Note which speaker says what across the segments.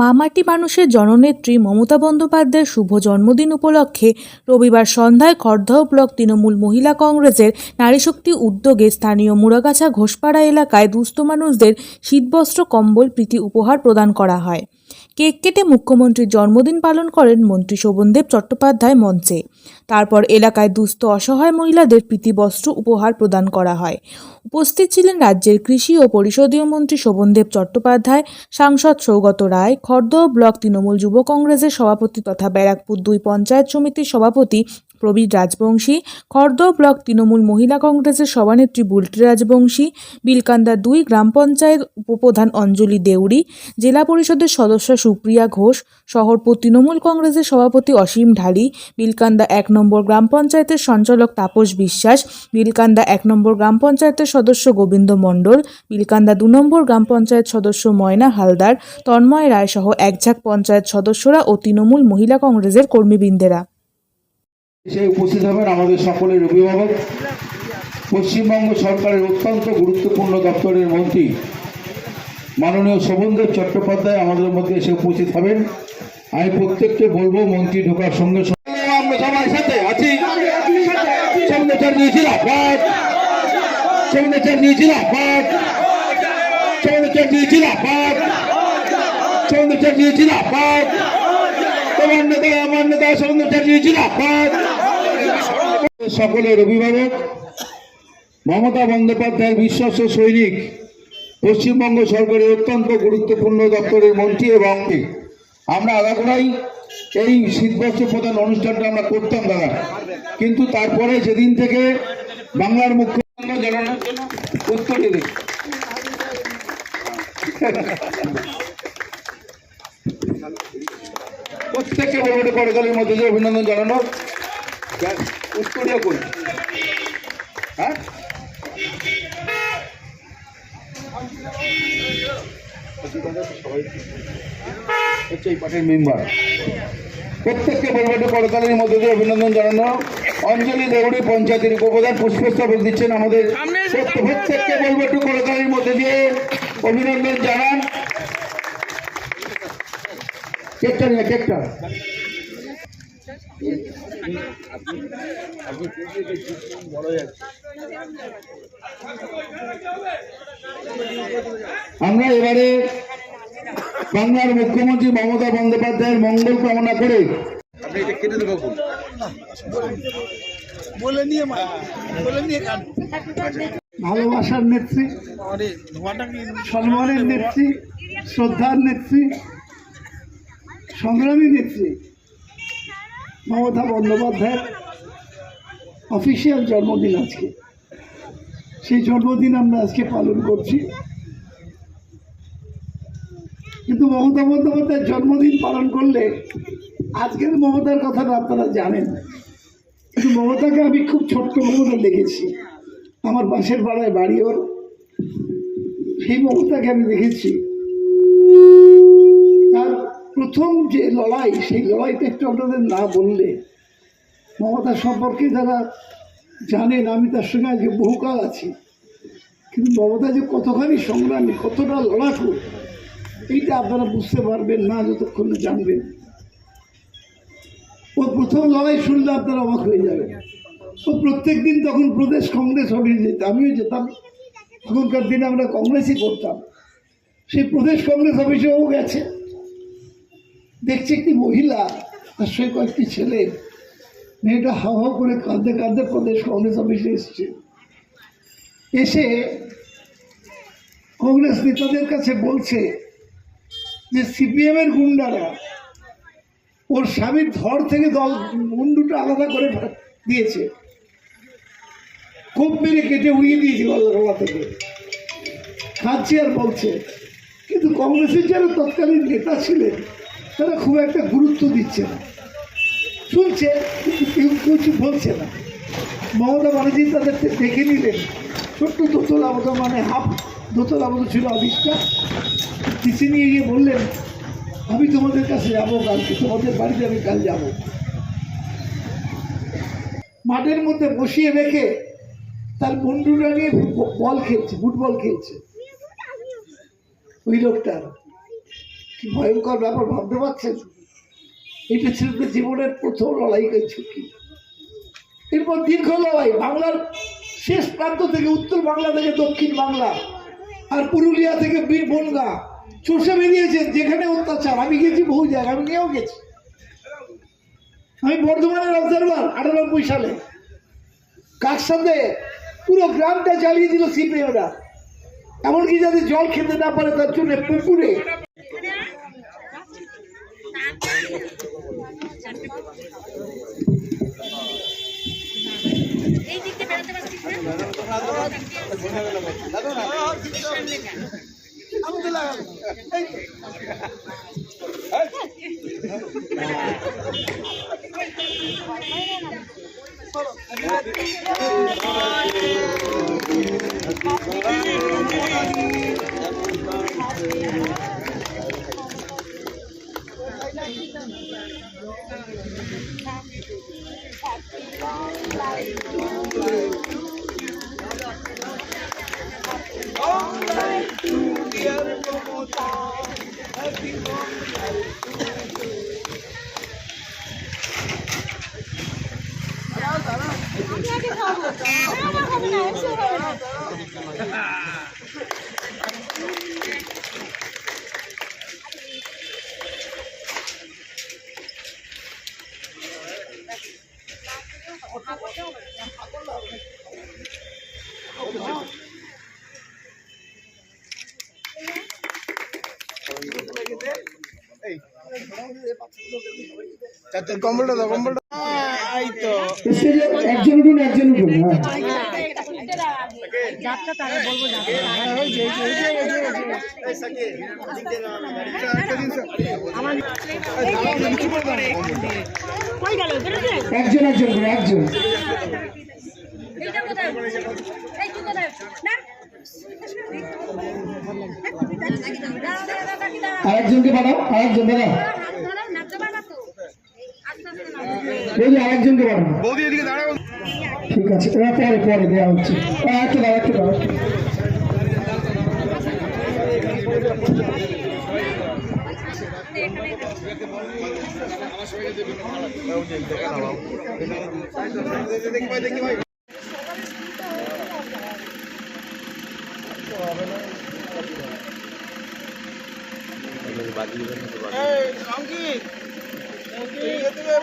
Speaker 1: মামাটি মানুষের জননেত্রী মমতা বন্দ্যোপাধ্যায়ের শুভ জন্মদিন উপলক্ষে রবিবার সন্ধ্যায় খড়দহ ব্লক তৃণমূল মহিলা কংগ্রেসের নারীশক্তি উদ্যোগে স্থানীয় মুড়াগাছা ঘোষপাড়া এলাকায় দুস্থ মানুষদের শীতবস্ত্র, কম্বল, প্রীতি উপহার প্রদান করা হয়। কেক কেটে মুখ্যমন্ত্রীর জন্মদিন পালন করেন মন্ত্রী শোভনদেব চট্টোপাধ্যায় মঞ্চে। তারপর এলাকায় দুস্থ অসহায় মহিলাদের প্রীতিবস্ত্র উপহার প্রদান করা হয়। উপস্থিত ছিলেন রাজ্যের কৃষি ও পরিষদীয় মন্ত্রী শোভনদেব চট্টোপাধ্যায়, সাংসদ সৌগত রায় খর্দ ব্লক তৃণমূল যুব কংগ্রেসের সভাপতি তথা ব্যারাকপুর দুই পঞ্চায়েত সমিতির সভাপতি প্রবীর রাজবংশী খর্দ ব্লক তৃণমূল মহিলা কংগ্রেসের সভানেত্রী বুলটি রাজবংশী, বিলকান্দা দুই গ্রাম পঞ্চায়েত উপপ্রধান অঞ্জলি দেউরি জেলা পরিষদের সদস্য সুপ্রিয়া ঘোষ শহরপুর তৃণমূল কংগ্রেসের সভাপতি অসীম ঢালি, বিলকান্দা এক নম্বর গ্রাম পঞ্চায়েতের সঞ্চালক তাপস বিশ্বাস, বিলকান্দা এক নম্বর গ্রাম পঞ্চায়েতের সদস্য গোবিন্দ মণ্ডল, বিলকান্দা দু নম্বর গ্রাম পঞ্চায়েত সদস্য ময়না হালদার, তন্ময় রায় সহ একঝাঁক পঞ্চায়েত সদস্যরা ও তৃণমূল মহিলা কংগ্রেসের কর্মীবৃন্দেরা।
Speaker 2: এসে উপস্থিত হবেন আমাদের সকলের অভিভাবক। পশ্চিমবঙ্গ সরকারের অত্যন্ত গুরুত্বপূর্ণ দপ্তরের মন্ত্রী মাননীয় শোভনদেব চট্টোপাধ্যায় আমাদের মধ্যে এসে উপস্থিত হবেন। আমি প্রত্যেককে বলব, মন্ত্রী ঢোকার সঙ্গে সঙ্গে আমরা সবাই সাথে আছি। নিয়েছিল সকলের অভিভাবক, মমতা বন্দ্যোপাধ্যায়ের বিশ্বস্ত সৈনিক, পশ্চিমবঙ্গ সরকারের অত্যন্ত গুরুত্বপূর্ণ দপ্তরের মন্ত্রী এবং আমরা আগাগোড়াই এই শীতবস্ত্র প্রধান অনুষ্ঠানটা আমরা করতাম, দাদা। কিন্তু তারপরে যেদিন থেকে বাংলার মুখ্যমন্ত্রী জানানোর জন্য উত্তর দিন প্রত্যেককে বলব করতালির মধ্যে দিয়ে অভিনন্দন জানানো। উত্তরীয় করি হ্যাঁ? হচ্ছে এই পার্টির মেম্বার। প্রত্যেককে বলব একটু করতালির দিয়ে অভিনন্দন জানানো। অঞ্জলি দেউড়ি পঞ্চায়েতের উপপ্রধান পুষ্পস্তবক দিচ্ছেন আমাদের। প্রত্যেককে বলব একটু করতালির মধ্যে দিয়ে অভিনন্দন জানান। কেকটা নিয়ে কেকটা। আমরা এবারে বাংলার মুখ্যমন্ত্রী মমতা বন্দ্যোপাধ্যায়ের মঙ্গল কামনা করে
Speaker 3: ভালোবাসার নেত্রী সম্মানের নেত্রী শ্রদ্ধার নেত্রী সংগ্রামী নেত্রী মমতা বন্দ্যোপাধ্যায়ের অফিসিয়াল জন্মদিন আজকে। সেই জন্মদিন আমরা আজকে পালন করছি। কিন্তু মমতা বন্দ্যোপাধ্যায়ের জন্মদিন পালন করলে আজকের মমতার কথাটা আপনারা জানেন। কিন্তু মমতাকে আমি খুব ছোট্ট মমতা দেখেছি। আমার পাশের পাড়ায় বাড়ি ওর সেই মমতাকে আমি দেখেছি। প্রথম যে লড়াই, সেই লড়াইটা একটু আপনাদের না বললে, মমতা সম্পর্কে যারা জানেন, আমি তার সঙ্গে আজকে বহুকাল আছি। কিন্তু মমতা যে কতখানি সংগ্রামী, কতটা লড়াকু, এইটা আপনারা বুঝতে পারবেন না, যতক্ষণ জানবেন। ও প্রথম লড়াই শুনলে আপনারা অবাক হয়ে যাবেন। ও প্রত্যেক দিন তখন প্রদেশ কংগ্রেস অফিস যেত, আমিও যেতাম। তখনকার দিনে আমরা কংগ্রেসই করতাম। সেই প্রদেশ কংগ্রেস অফিসেও গেছে। দেখছে একটি মহিলা তার সঙ্গে কয়েকটি ছেলে। মেয়েটা হাও হাও করে কাঁদতে কাঁদতে প্রদেশ কংগ্রেস অফিসে এসছে। এসে কংগ্রেস নেতাদের কাছে বলছে যে, সিপিএমের গুন্ডারা, ওর স্বামীর ধর থেকে দল মুন্ডুটা আলাদা করে দিয়েছে। খুব মেরে কেটে উড়িয়ে দিয়েছে গলা গলা থেকে। খাচ্ছে আর বলছে। কিন্তু কংগ্রেসের যারা তৎকালীন নেতা ছিলেন তারা খুব একটা গুরুত্ব দিচ্ছে না। শুনছে কিছু বলছে না। মমতা ব্যানার্জি তাদের দেখে নিলেন। ছোট্ট দোতলা মতো মানে হাফ দোতলা মতো ছিল অফিসটা। পিছিয়ে নিয়ে গিয়ে বললেন, আমি তোমাদের কাছে যাব কালকে, তোমাদের বাড়িতে আমি কাল যাব। মাঠের মধ্যে বসিয়ে রেখে তার বন্ধুরা নিয়ে বল খেলছে, ফুটবল খেলছে। ওই লোকটা কি ভয়ঙ্কর ব্যাপার, ভাবতে পারছেন? এটা ছিল তো জীবনের প্রথম লড়াইয়ের ঝুঁকি। এরপর দীর্ঘ লড়াই, বাংলার শেষ প্রান্ত থেকে উত্তর বাংলা থেকে দক্ষিণ বাংলা আর পুরুলিয়া থেকে বীর বনগা। চষে বেরিয়েছেন, যেখানে অত্যাচার। আমি গেছি বহু জায়গায়, আমি নিয়েও গেছি। আমি বর্ধমানের অবজারভার আটানব্বই সালে। কার সাথে পুরো গ্রামটা জ্বালিয়ে দিল সিপিএমরা। এমনকি যাতে জল খেতে না পারে, তার জন্য পুকুরে
Speaker 4: Happy birthday. happy, happy
Speaker 3: long life. একজন একজন একজন একজন গুণ একজন।
Speaker 4: এইটা কোথায়? এই তুই কোথায়? না। দাঁড়াও, দাঁড়াও, দাঁড়াও, কাকি দাঁড়াও।
Speaker 3: আরেকজনকে বাড়াও আরেকজন বাড়াও
Speaker 4: হাত ধরো, নাচতে পারবা তো? আস্তে আস্তে নাচো।
Speaker 3: বৌদি আরেকজনকে বাড়াও ঠিক আছে এবার পরে পরে দেওয়া হচ্ছে। একটু দাও একটু দাও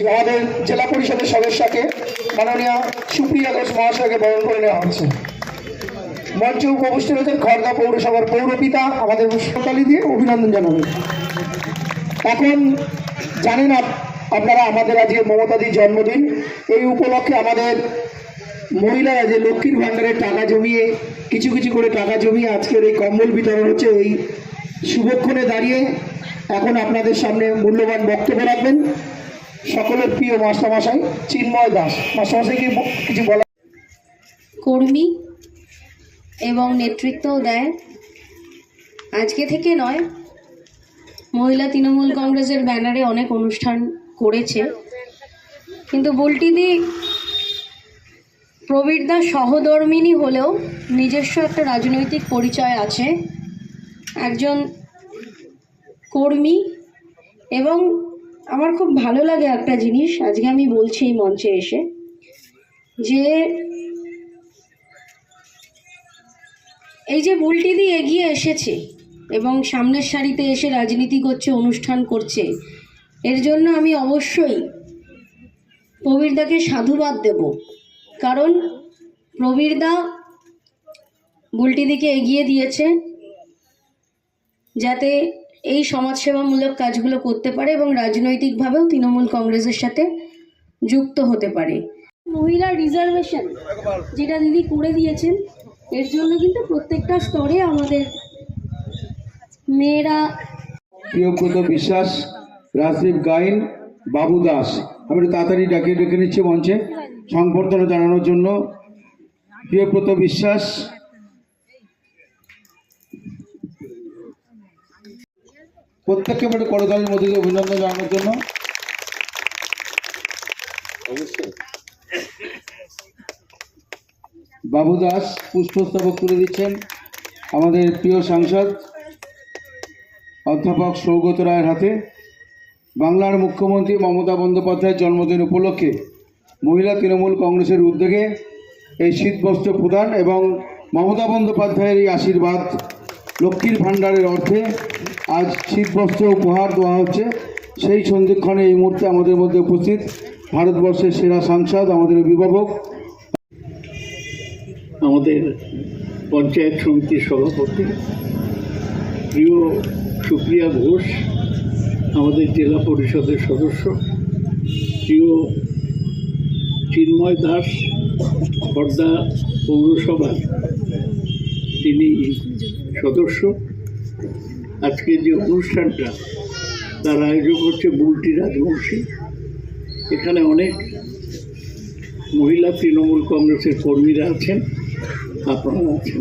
Speaker 3: আমাদের জেলা পরিষদের সদস্যকে মাননীয় সুপ্রিয়া ঘোষ মহাশয়কে বরণ করে নেওয়া হচ্ছে। মঞ্চে উপস্থিত রয়েছেন খড়দা পৌরসভার পৌরপিতা, আমাদের পুষ্পকালী দিয়ে অভিনন্দন জানাবেন। এখন জানেন আপনারা আমাদের আজকে মমতাদির জন্মদিন। এই উপলক্ষে আমাদের মহিলারা যে লক্ষ্মীর ভাণ্ডারের টাকা জমিয়ে, কিছু কিছু করে টাকা জমিয়ে আজকের এই কম্বল বিতরণ হচ্ছে, এই শুভক্ষণে দাঁড়িয়ে এখন আপনাদের সামনে মূল্যবান বক্তব্য রাখবেন। সকলের প্রিয় মাস্টারমশাই চিন্ময় দাস। মাস্টারমশাইকে কিছু বলা
Speaker 5: কর্মী এবং নেতৃত্বও দেয় আজকে থেকে নয়, মহিলা তৃণমূল কংগ্রেসের ব্যানারে অনেক অনুষ্ঠান করেছে। কিন্তু বুলটিদি প্রবীরদা সহধর্মিনী হলেও নিজস্ব একটা রাজনৈতিক পরিচয় আছে। একজন কর্মী এবং আমার খুব ভালো লাগে একটা জিনিস, আজকে আমি বলছি এই মঞ্চে এসে, যে এই যে বুলটিদি এগিয়ে এসেছে এবং সামনের সারিতে এসে রাজনীতি করছে, অনুষ্ঠান করছে, এর জন্য আমি অবশ্যই প্রবীরদাকে সাধুবাদ দেব। কারণ প্রবীরদা বুলটিদিকে এগিয়ে দিয়েছে, যাতে এই সমাজসেবামূলক কাজগুলো করতে পারে এবং রাজনৈতিকভাবেও তৃণমূল কংগ্রেসের সাথে যুক্ত হতে পারে। মহিলা রিজার্ভেশন, যেটা দিদি করে দিয়েছেন, এর জন্য কিন্তু প্রত্যেকটা স্তরে আমাদের মেয়েরা
Speaker 2: প্রিয়ব্রত বিশ্বাস, রাজদীপ গাইন, বাবু দাস, আমি একটু তাড়াতাড়ি ডাকে ডেকে নিচ্ছি মঞ্চে। সংবর্ধনা জানানোর জন্য। প্রিয়ব্রত বিশ্বাস প্রত্যেককে একটু করতালির মধ্যে অভিনন্দন জানানোর জন্য। বাবু দাস পুষ্পস্তবক তুলে দিচ্ছেন আমাদের প্রিয় সাংসদ, অধ্যাপক সৌগত রায়ের হাতে। বাংলার মুখ্যমন্ত্রী মমতা বন্দ্যোপাধ্যায়ের জন্মদিন উপলক্ষে মহিলা তৃণমূল কংগ্রেসের উদ্যোগে এই শীতবস্ত্র প্রদান এবং মমতা বন্দ্যোপাধ্যায়ের এই আশীর্বাদ লক্ষ্মীর ভাণ্ডারের অর্থে আজ শীতবস্ত্র উপহার দেওয়া হচ্ছে। সেই সন্ধিক্ষণে এই মুহূর্তে আমাদের মধ্যে উপস্থিত ভারতবর্ষের সেরা সাংসদ, আমাদের অভিভাবক।
Speaker 6: আমাদের পঞ্চায়েত সমিতির সভাপতি, প্রিয় সুপ্রিয়া ঘোষ, আমাদের জেলা পরিষদের সদস্য, প্রিয় চিন্ময় দাস, খর্দা পৌরসভার তিনি সদস্য। আজকে যে অনুষ্ঠানটা, তার আয়োজক হচ্ছে বুলটি রাজবংশী। এখানে অনেক মহিলা তৃণমূল কংগ্রেসের কর্মীরা আছেন, আপনারা আছেন।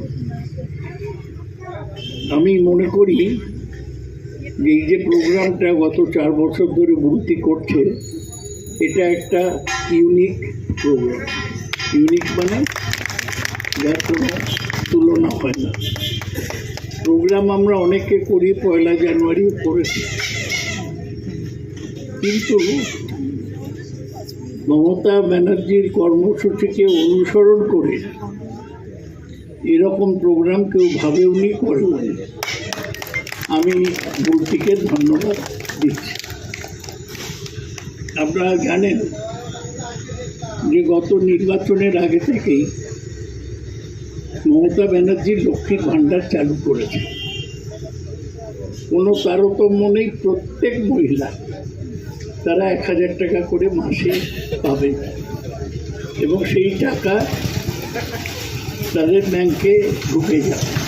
Speaker 6: আমি মনে করি যে এই যে প্রোগ্রামটা গত চার বছর ধরে ভর্তি করছে, এটা একটা ইউনিক প্রোগ্রাম। ইউনিক মানে যার কোনো তুলনা হয় না। প্রোগ্রাম আমরা অনেকে করি, পয়লা জানুয়ারি করেছি কিন্তু মমতা ব্যানার্জির কর্মসূচিকে অনুসরণ করে এরকম প্রোগ্রাম কেউ ভাবেওনি করেনি আমি মূর্তিকে ধন্যবাদ দিচ্ছি। আপনারা জানেন যে গত নির্বাচনের আগে থেকেই মমতা ব্যানার্জি লক্ষ্মীর ভাণ্ডার চালু করেছে। কোনো তারতম্য নেই, প্রত্যেক মহিলা। তারা এক হাজার টাকা করে মাসে পাবে। এবং সেই টাকা তাদের ব্যাংকে ঢুকে যাবে।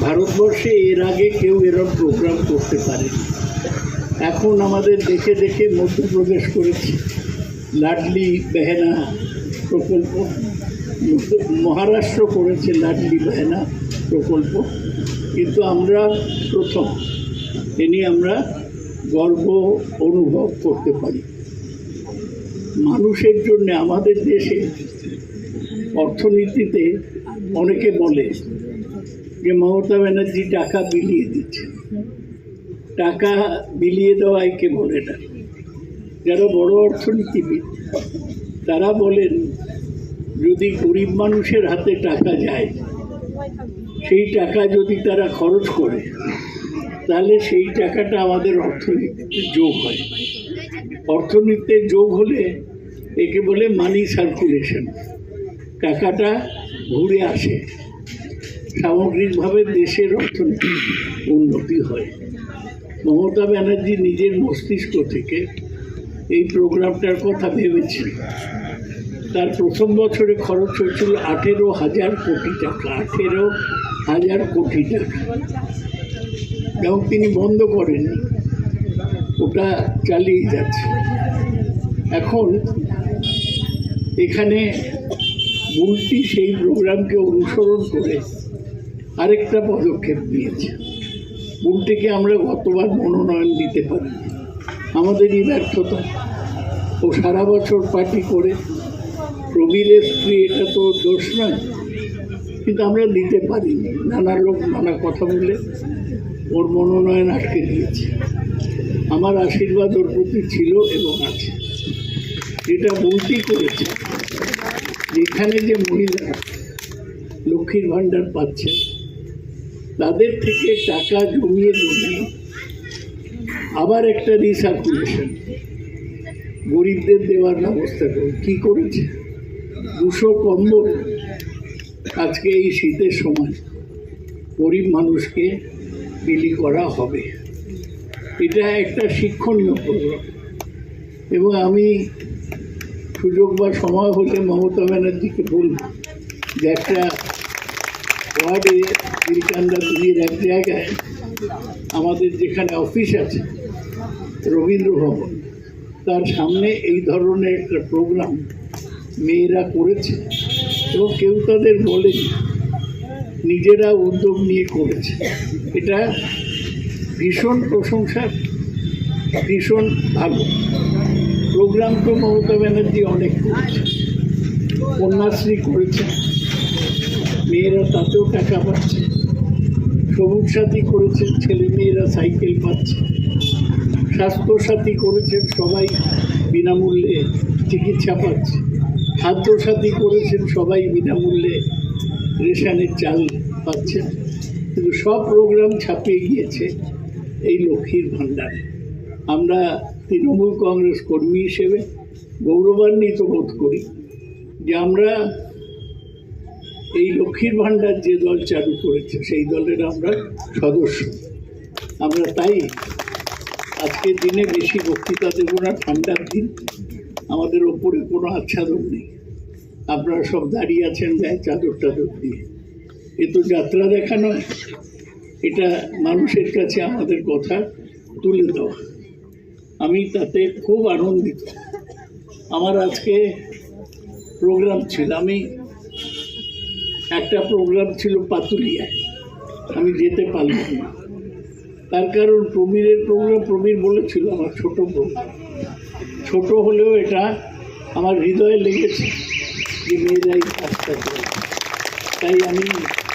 Speaker 6: ভারতবর্ষে এর আগে কেউ এরকম প্রোগ্রাম করতে পারেনি। এখন আমাদের দেখে দেখে মধ্যপ্রদেশ করেছে। লাডলি, বেহেনা প্রকল্প। মহারাষ্ট্র করেছে লাডলি বেহেনা প্রকল্প। কিন্তু আমরা প্রথম এ নিয়ে আমরা গর্ব অনুভব করতে পারি। মানুষের জন্য আমাদের দেশে অর্থনীতিতে অনেকে বলে যে মমতা ব্যানার্জি টাকা বিলিয়ে দিচ্ছে। টাকা বিলিয়ে দেওয়ায় কে বলে না? যারা বড় অর্থনীতিবিদ, তারা বলেন যদি গরিব মানুষের হাতে টাকা যায়, সেই টাকা যদি তারা খরচ করে, তাহলে সেই টাকাটা আমাদের অর্থনীতিতে যোগ হয়। অর্থনীতিতে যোগ হলে একে বলে মানি সার্কুলেশন টাকাটা ঘুরে আসে। সামগ্রিকভাবে দেশের অর্থনীতি উন্নতি হয়। মমতা ব্যানার্জি নিজের মস্তিষ্ক থেকে এই প্রোগ্রামটার কথা ভেবেছিল তার প্রথম বছরে খরচ হয়েছিল আঠেরো হাজার কোটি টাকা, আঠেরো হাজার কোটি টাকা। এবং তিনি বন্ধ করেন ওটা চালিয়ে যাচ্ছে। এখন এখানে বুলটি সেই প্রোগ্রামকে অনুসরণ করে আরেকটা পদক্ষেপ নিয়েছে। বুলটিকে আমরা গতবার মনোনয়ন দিতে পারি আমাদেরই ব্যর্থতা। ও সারা বছর পার্টি করে প্রবীরের স্ত্রী, এটা তো দোষ নয়। কিন্তু আমরা দিতে পারিনি নানা লোক নানা কথা বলে ওর মনোনয়ন আটকে দিয়েছে। আমার আশীর্বাদ ওর প্রতি ছিল এবং আছে। এটা বলতেই করেছে। যেখানে যে মহিলা লক্ষ্মীর ভাণ্ডার পাচ্ছে, তাদের থেকে টাকা জমিয়ে জমিয়ে আবার একটা রিসার্কুলেশন। গরিবদের দেওয়ার ব্যবস্থা করে কী করেছে? দুশো কম্বল আজকে এই শীতের সময় গরিব মানুষকে বিলি করা হবে। এটা একটা শিক্ষণীয় প্রোগ্রাম এবং আমি সুযোগ বা সময় হলে মমতা ব্যানার্জিকে বলব যে একটা ওয়ার্ডে বিলকান্দা দুইয়ের এক জায়গায় আমাদের যেখানে অফিস আছে রবীন্দ্র ভবন তার সামনে এই ধরনের একটা প্রোগ্রাম মেয়েরা করেছে এবং কেউ তাদের বলেনি। নিজেরা উদ্যোগ নিয়ে করেছে। এটা ভীষণ প্রশংসার ভীষণ ভালো। প্রোগ্রাম তো মমতা ব্যানার্জি অনেক করেছে। কন্যাশ্রী করেছে। মেয়েরা তাতেও টাকা পাচ্ছে। সবুজ সাথী করেছেন ছেলে মেয়েরা সাইকেল পাচ্ছে। স্বাস্থ্য সাথী করেছেন সবাই বিনামূল্যে চিকিৎসা পাচ্ছে। খাদ্য সাথী করেছেন সবাই বিনামূল্যে রেশনের চাল পাচ্ছেন। কিন্তু সব প্রোগ্রাম ছাপিয়ে গিয়েছে এই লক্ষ্মীর ভাণ্ডারে। আমরা তৃণমূল কংগ্রেস কর্মী হিসেবে গৌরবান্বিত বোধ করি যে আমরা এই লক্ষ্মীর ভাণ্ডার যে দল চালু করেছে, সেই দলের আমরা সদস্য। আমরা তাই আজকের দিনে বেশি বক্তৃতা দেবো না, ঠান্ডার দিন। আমাদের ওপরে কোনো আচ্ছাদন নেই। আপনারা সব দাঁড়িয়ে আছেন গায়ে চাদর টাদর দিয়ে। এ তো যাত্রা দেখানো এটা মানুষের কাছে আমাদের কথা তুলে দেওয়া। আমি তাতে খুব আনন্দিত। আমার আজকে প্রোগ্রাম ছিল। আমি একটা প্রোগ্রাম ছিল পাতুলিয়ায়। আমি যেতে পারলাম না। তার কারণ প্রবীরের প্রোগ্রাম, প্রবীর বলেছিল আমার ছোট প্রোগ্রাম ছোট হলেও এটা আমার হৃদয়ে লেগেছে যে মেয়েরা এই কাজটা করে। তাই আমি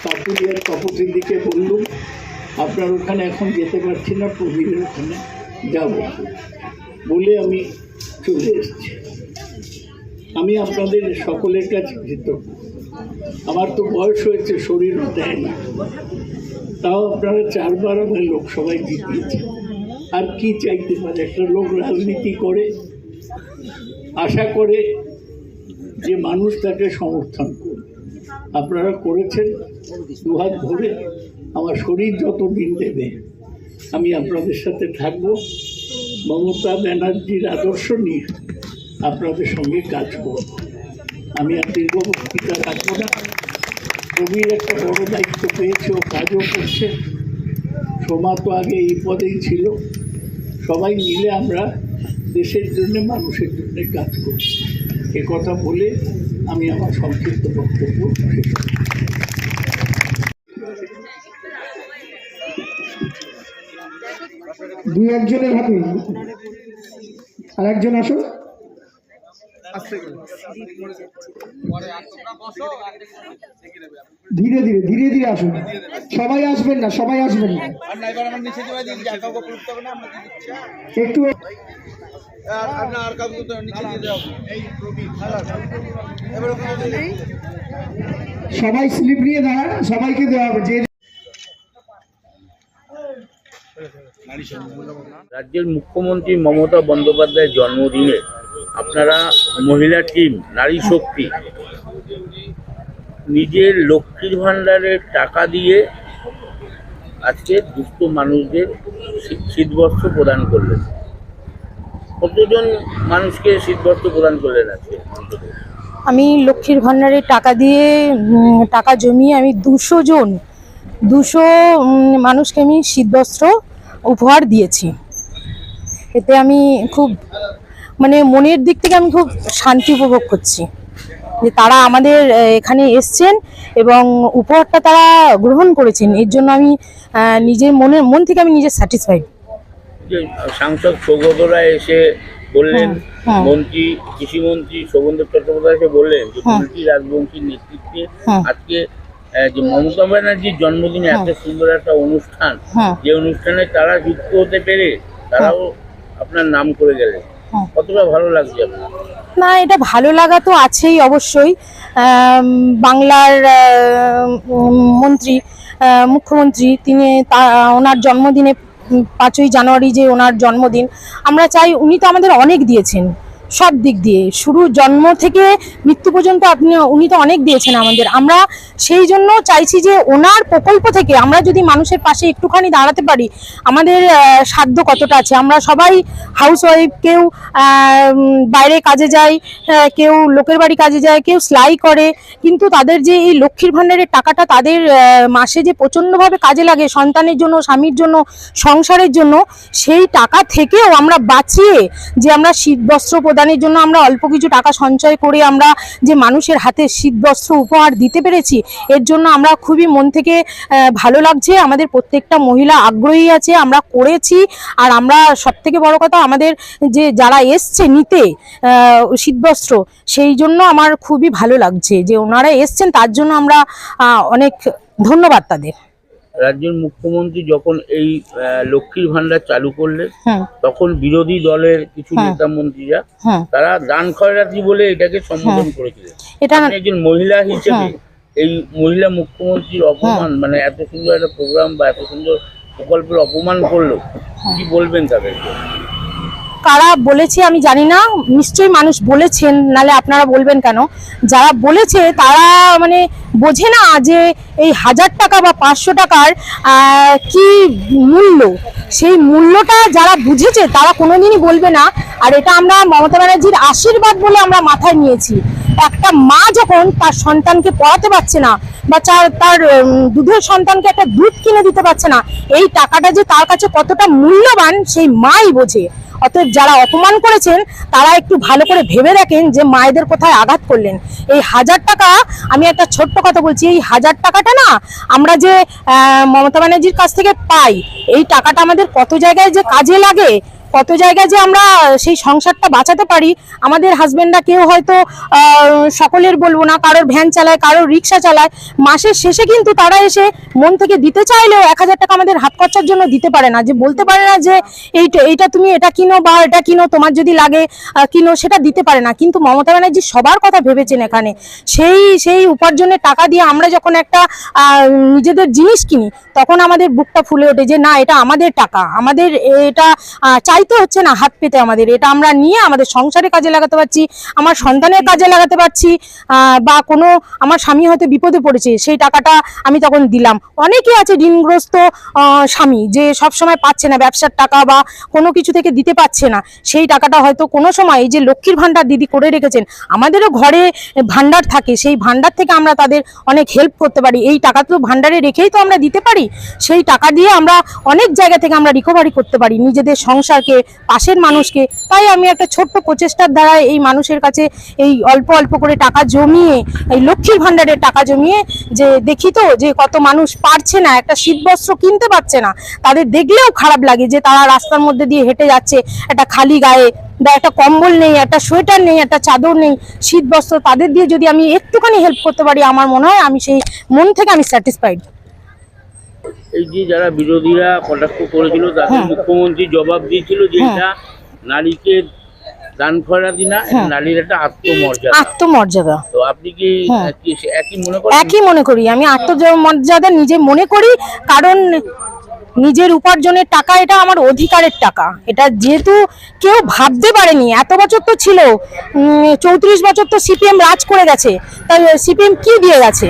Speaker 6: পাতুলিয়ার কপটের দিকে বললুম, আপনার ওখানে এখন যেতে পারছি না, প্রবীরের ওখানে যাব। বলে আমি চলে এসেছি। আমি আপনাদের সকলের কাছে কৃতজ্ঞ। আমার তো বয়স হয়েছে শরীরও দেয় না। তাও আপনারা চারবার আমার লোকসভায় জিতিয়েছে আর কি চাইতে পারে? একটা লোক রাজনীতি করে আশা করে যে মানুষ তাকে সমর্থন করবে। আপনারা করেছেন, দুহাত ভরে আমার শরীর যত দিন দেবে, আমি আপনাদের সাথে থাকব। মমতা ব্যানার্জির আদর্শ নিয়ে আপনাদের সঙ্গে কাজ করব। আমি আর দীর্ঘ বক্তৃতা রাখব না। কবির একটা বড় দায়িত্ব পেয়েছে, ও কাজও করছে। সোমা তো আগে এই পদেই ছিল। সবাই মিলে আমরা দেশের জন্য, মানুষের জন্য কাজ করছি। এ কথা বলে আমি আমার সংক্ষিপ্ত বক্তব্য শেষ।
Speaker 3: দুই একজনের হাতে। আর একজন আসুন। ধীরে ধীরে ধীরে ধীরে আসুন। সবাই আসবেন না সবাই আসবেন না। একটু সবাই স্লিপ নিয়ে দাঁড়ান সবাইকে দেওয়া হবে। যে
Speaker 7: রাজ্যের মুখ্যমন্ত্রী মমতা বন্দ্যোপাধ্যায়ের জন্মদিনে আপনারা মহিলা টিম নারী শক্তি, নিজের লক্ষ্মীর ভাণ্ডারের টাকা দিয়ে আজকে দুস্থ মানুষদের শীতবস্ত্র প্রদান করলেন। কতজন মানুষকে শীতবস্ত্র প্রদান করলেন আজকে?
Speaker 8: আমি লক্ষ্মীর ভাণ্ডারের টাকা দিয়ে টাকা জমিয়ে আমি দুশো জন, দুশো মানুষকে আমি শীতবস্ত্র উপহার দিয়েছি। এতে আমি খুব মানে মনের দিক থেকে আমি খুব শান্তি উপভোগ করছি। যে তারা আমাদের এখানে এসছেন এবং উপহারটা তারা গ্রহণ করেছেন। এর জন্য আমি নিজের মনের মন থেকে আমি নিজে স্যাটিসফাইড
Speaker 7: যে সাংসদ সৌগত রায় এসে বললেন
Speaker 8: হুম, হুম।
Speaker 7: মন্ত্রী কৃষিমন্ত্রী শোভনদেব চট্টোপাধ্যায় এসে বললেন যে
Speaker 8: হুম।
Speaker 7: তুলসী রাজবংশীর নেতৃত্বে আজকে যে মমতা ব্যানার্জির জন্মদিনে এত সুন্দর একটা অনুষ্ঠান যে অনুষ্ঠানে তারা যুক্ত হতে পেরে তারাও আপনার নাম করে গেলেন। কতটা ভালো লাগছে
Speaker 8: না এটা ভালো লাগা তো আছেই অবশ্যই। বাংলার মন্ত্রী মুখ্যমন্ত্রী তিনি ওনার জন্মদিনে পাঁচই জানুয়ারি যে ওনার জন্মদিন আমরা চাই উনি তো আমাদের অনেক দিয়েছেন। সব দিক দিয়ে। শুরু জন্ম থেকে মৃত্যু পর্যন্ত আপনি, উনি তো অনেক দিয়েছেন আমাদের। আমরা সেই জন্য চাইছি যে ওনার প্রকল্প থেকে আমরা যদি মানুষের পাশে একটুখানি দাঁড়াতে পারি, আমাদের সাধ্য কতটা আছে? আমরা সবাই হাউস ওয়াইফ কেউ বাইরে কাজে যায় কেউ লোকের বাড়ি কাজে যায়, কেউ সেলাই করে, কিন্তু তাদের যে এই লক্ষ্মীর ভাণ্ডারের টাকাটা তাদের মাসে যে প্রচণ্ডভাবে কাজে লাগে, সন্তানের জন্য, স্বামীর জন্য, সংসারের জন্য, সেই টাকা থেকেও আমরা বাঁচিয়ে যে আমরা শীত, বস্ত্র প্রদানের জন্য আমরা অল্প কিছু টাকা সঞ্চয় করে আমরা যে মানুষের হাতে শীত বস্ত্র উপহার দিতে পেরেছি, এর জন্য আমরা খুবই মন থেকে ভালো লাগছে। আমাদের প্রত্যেকটা মহিলা আগ্রহী আছে, আমরা করেছি। আর আমরা সব থেকে বড় কথা, আমাদের যে যারা এসছে নিতে শীতবস্ত্র, সেই জন্য আমার খুবই ভালো লাগছে যে ওনারা এসছেন, তার জন্য আমরা অনেক ধন্যবাদ তাদের।
Speaker 7: রাজ্যের মুখ্যমন্ত্রী যখন এই লক্ষ্মীর ভান্ডার চালু করলেন তখন বিরোধী দলের কিছু
Speaker 8: হ্যাঁ।
Speaker 7: নেতা মন্ত্রীরা তারা দান খয়রাতি বলে এটাকে সম্বোধন করেছিলেন
Speaker 8: এটা
Speaker 7: একজন মহিলা হিসেবে
Speaker 8: হ্যাঁ।
Speaker 7: এই মহিলা মুখ্যমন্ত্রীর অপমান মানে এত সুন্দর একটা প্রোগ্রাম বা এত সুন্দর প্রকল্পের অপমান করল
Speaker 8: হ্যাঁ।
Speaker 7: কি বলবেন তাদেরকে
Speaker 8: কারা বলেছে আমি জানি না, নিশ্চয়ই মানুষ বলেছেন, নালে আপনারা বলবেন কেন? যারা বলেছে তারা মানে বোঝে না যে এই হাজার টাকা বা পাঁচশো টাকার কি মূল্য? সেই মূল্যটা যারা বুঝেছে তারা কোনোদিনই বলবে না। আর এটা আমরা মমতা ব্যানার্জির আশীর্বাদ বলে আমরা মাথায় নিয়েছি। একটা মা যখন তার সন্তানকে পড়াতে পারছে না, বা তার দুধের সন্তানকে একটা দুধ কিনে দিতে পারছে না, এই টাকাটা যে তার কাছে কতটা মূল্যবান, সেই মাই বোঝে। অতএব যারা অপমান করেছেন, তারা একটু ভালো করে ভেবে দেখেন যে মায়েদের কোথায় আঘাত করলেন। এই হাজার টাকা, আমি একটা ছোট্ট কথা বলছি, এই হাজার টাকাটা না আমরা যে মমতা ব্যানার্জির কাছ থেকে পাই। এই টাকাটা আমাদের কত জায়গায় যে কাজে লাগে কত জায়গায় যে আমরা সেই সংসারটা বাঁচাতে পারি আমাদের হাজবেন্ডরা কেউ হয়তো সকলের বলব না কারোর ভ্যান চালায় কারোর রিক্সা চালায় মাসের শেষে কিন্তু তারা এসে মন থেকে দিতে চাইলেও এক হাজার টাকা আমাদের হাত খরচার জন্য দিতে পারে না যে বলতে পারে না যে এইটা এইটা তুমি এটা কিনো বা এটা কিনো তোমার যদি লাগে কিনো সেটা দিতে পারে না। কিন্তু মমতা ব্যানার্জি সবার কথা ভেবেছেন এখানে সেই সেই উপার্জনের টাকা দিয়ে আমরা যখন একটা নিজেদের জিনিস কিনি তখন আমাদের বুকটা ফুলে ওঠে যে না এটা আমাদের টাকা আমাদের এটা আহ, চাইতে হচ্ছে না হাত পেতে আমাদের। এটা আমরা নিয়ে আমাদের সংসারে কাজে লাগাতে পারছি, আমার সন্তানের কাজে লাগাতে পারছি বা কোনো আমার স্বামী হয়তো বিপদে পড়েছে, সেই টাকাটা আমি তখন দিলাম। অনেকে আছে ঋণগ্রস্ত স্বামী যে সব সময় পাচ্ছে না ব্যবসার টাকা বা কোনো কিছু থেকে দিতে পারছে না। সেই টাকাটা হয়তো কোনো সময় এই যে লক্ষ্মীর ভান্ডার দিদি করে রেখেছেন, আমাদেরও ঘরে ভান্ডার থাকে, সেই ভান্ডার থেকে আমরা তাদের অনেক হেল্প করতে পারি। এই টাকা তো ভান্ডারে রেখেই তো আমরা দিতে পারি, সেই টাকা দিয়ে আমরা অনেক জায়গা থেকে আমরা রিকভারি করতে পারি, নিজেদের সংসারকে পাশের মানুষকে। তাই আমি একটা ছোট্ট প্রচেষ্টার দ্বারা এই মানুষের কাছে এই অল্প অল্প করে টাকা জমিয়ে, এই লক্ষ্মীর ভাণ্ডারের টাকা জমিয়ে যে দেখি তো যে কত মানুষ পারছে না, একটা শীতবস্ত্র কিনতে পারছে না, তাদের দেখলেও খারাপ লাগে যে তারা রাস্তার মধ্যে দিয়ে হেঁটে যাচ্ছে, একটা খালি গায়ে বা একটা কম্বল নেই, একটা সোয়েটার নেই, একটা চাদর নেই শীত বস্ত্র তাদের দিয়ে যদি আমি একটুখানি হেল্প করতে পারি, আমার মনে হয় আমি সেই মন থেকে আমি স্যাটিসফাইড
Speaker 7: এই যে যারা বিরোধীরা কটাক্ষ করেছিল তাদের
Speaker 8: হ্যাঁ।
Speaker 7: মুখ্যমন্ত্রী জবাব দিয়েছিল যে
Speaker 8: হ্যাঁ।
Speaker 7: এটা নারীকে দান খয়রাতি না
Speaker 8: হ্যাঁ।
Speaker 7: নারীর একটা আত্মমর্যাদা
Speaker 8: আত্মমর্যাদা
Speaker 7: তো আপনি কি একই মনে করেন
Speaker 8: একই মনে করি আমি আত্মমর্যাদা নিজে মনে করি কারণ নিজের উপার্জনের টাকা, এটা আমার অধিকারের টাকা। এটা যেহেতু কেউ ভাবতে পারেনি, এত বছর তো ছিল চৌত্রিশ বছর তো সিপিএম রাজ করে গেছে, তাই সিপিএম কি দিয়ে গেছে?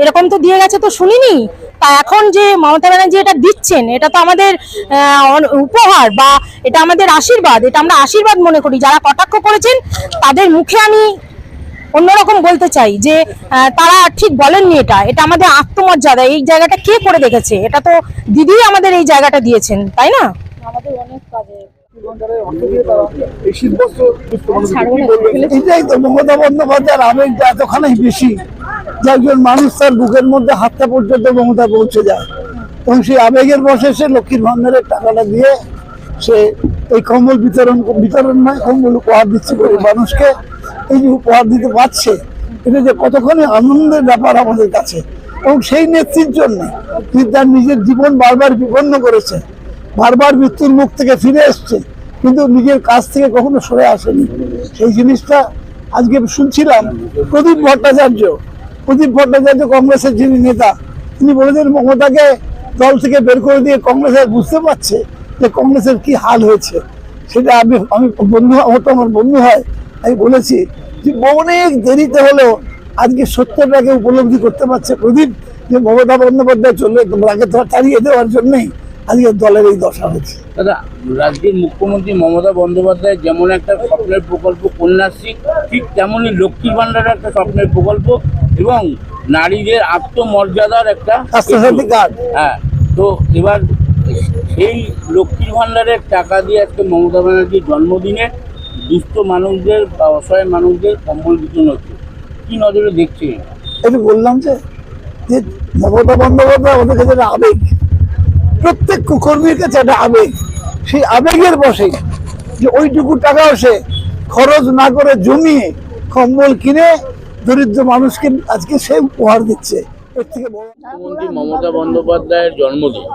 Speaker 8: এরকম তো দিয়ে গেছে তো শুনিনি? তা এখন যে মমতা ব্যানার্জি এটা দিচ্ছেন, এটা তো আমাদের উপহার বা এটা আমাদের আশীর্বাদ, এটা আমরা আশীর্বাদ মনে করি। যারা কটাক্ষ করেছেন, তাদের মুখে আমি অন্যরকম বলতে চাই যে তারা ঠিক বলেননি এটা। এটা আমাদের আত্মমর্যাদা। এই জায়গাটা কে করে দেখেছে? এটা তো দিদি আমাদের এই জায়গাটা দিয়েছেন তাই না?
Speaker 3: এটাই তো মমতা বন্দ্যোপাধ্যায়ের আবেগটা এতখানি বেশি যে একজন মানুষ তার বুকের মধ্যে হাতটা পর্যন্ত মমতা পৌঁছে যায়। এবং সেই আবেগের বসে সে লক্ষ্মীর ভান্ডারের টাকাটা দিয়ে সে এই কম্বল বিতরণ বিতরণ নয় কম্বল উপহার দিচ্ছে গরিব মানুষকে। এই যে উপহার দিতে পারছে, এটা যে কতখানি আনন্দের ব্যাপার আমাদের কাছে। এবং সেই নেত্রীর জন্য তিনি তার নিজের জীবন বারবার বিপন্ন করেছে, বারবার মৃত্যুর মুখ থেকে ফিরে এসছে, কিন্তু নিজের কাছ থেকে কখনো সরে আসেনি। সেই জিনিসটা আজকে শুনছিলাম প্রদীপ ভট্টাচার্য। প্রদীপ ভট্টাচার্য কংগ্রেসের যিনি নেতা, তিনি বলেছেন মমতাকে দল থেকে বের করে দিয়ে কংগ্রেস আর বুঝতে পারছে যে কংগ্রেসের কি হাল হয়েছে। সেটা আমি আমি বন্ধু হতো আমার বন্ধু হয়। আমি বলেছি যে অনেক দেরিতে হলেও আজকে সত্যটাকে উপলব্ধি করতে পারছে প্রদীপ যে মমতা বন্দ্যোপাধ্যায় চললে তোমরাকে তো তাড়িয়ে দেওয়ার জন্যই আজকে দলের এই দশা হয়েছে।
Speaker 7: দাদা রাজ্যের মুখ্যমন্ত্রী মমতা বন্দ্যোপাধ্যায় যেমন একটা স্বপ্নের প্রকল্প কন্যাশ্রী ঠিক তেমনই লক্ষ্মী ভান্ডার একটা স্বপ্নের প্রকল্প এবং নারীদের আত্মমর্যাদার একটা
Speaker 3: স্বাস্থ্যসাথী কার্ড।
Speaker 7: হ্যাঁ তো এবার সেই লক্ষ্মীর ভাণ্ডারের টাকা দিয়ে আজকে মমতা ব্যানার্জির জন্মদিনে দুস্থ মানুষদের বা অসহায় মানুষদের কম্বল বিতরণ হচ্ছে। কি নজরে দেখছে
Speaker 3: এটা বললাম যে যে মমতা বন্দ্যোপাধ্যায় আমাদের কাছে একটা আবেগ। প্রত্যেক কর্মীর কাছে একটা আবেগ। সেই আবেগের বসে যে ওইটুকু টাকা সে খরচ না করে জমিয়ে কম্বল কিনে দরিদ্র মানুষকে আজকে সে উপহার দিচ্ছে। এর থেকে
Speaker 7: মুখ্যমন্ত্রী মমতা বন্দ্যোপাধ্যায়ের জন্মদিন।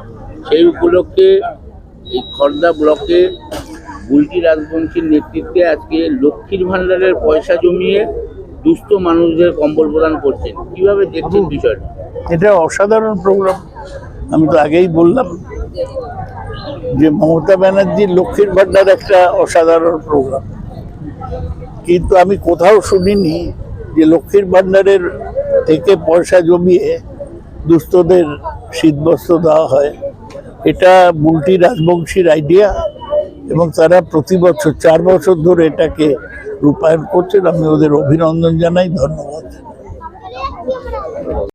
Speaker 7: সেই উপলক্ষে এই খর্দা ব্লকে বুলটি রাজবংশীর নেতৃত্বে আজকে লক্ষ্মীর ভাণ্ডারের পয়সা জমিয়ে দুস্থ মানুষদের কম্বল প্রদান করছেন। কীভাবে দেখছেন বিষয়টা?
Speaker 6: এটা অসাধারণ প্রোগ্রাম আমি তো আগেই বললাম যে মমতা ব্যানার্জির লক্ষ্মীর ভাণ্ডার একটা অসাধারণ প্রোগ্রাম কিন্তু আমি কোথাও শুনিনি যে লক্ষ্মীর ভাণ্ডারের থেকে পয়সা জমিয়ে দুস্থদের শীতবস্ত্র দেওয়া হয়। এটা বুলটি রাজবংশীর আইডিয়া এবং তারা প্রতি বছর, চার বছর ধরে এটাকে রূপায়ণ করছেন। আমি ওদের অভিনন্দন জানাই, ধন্যবাদ।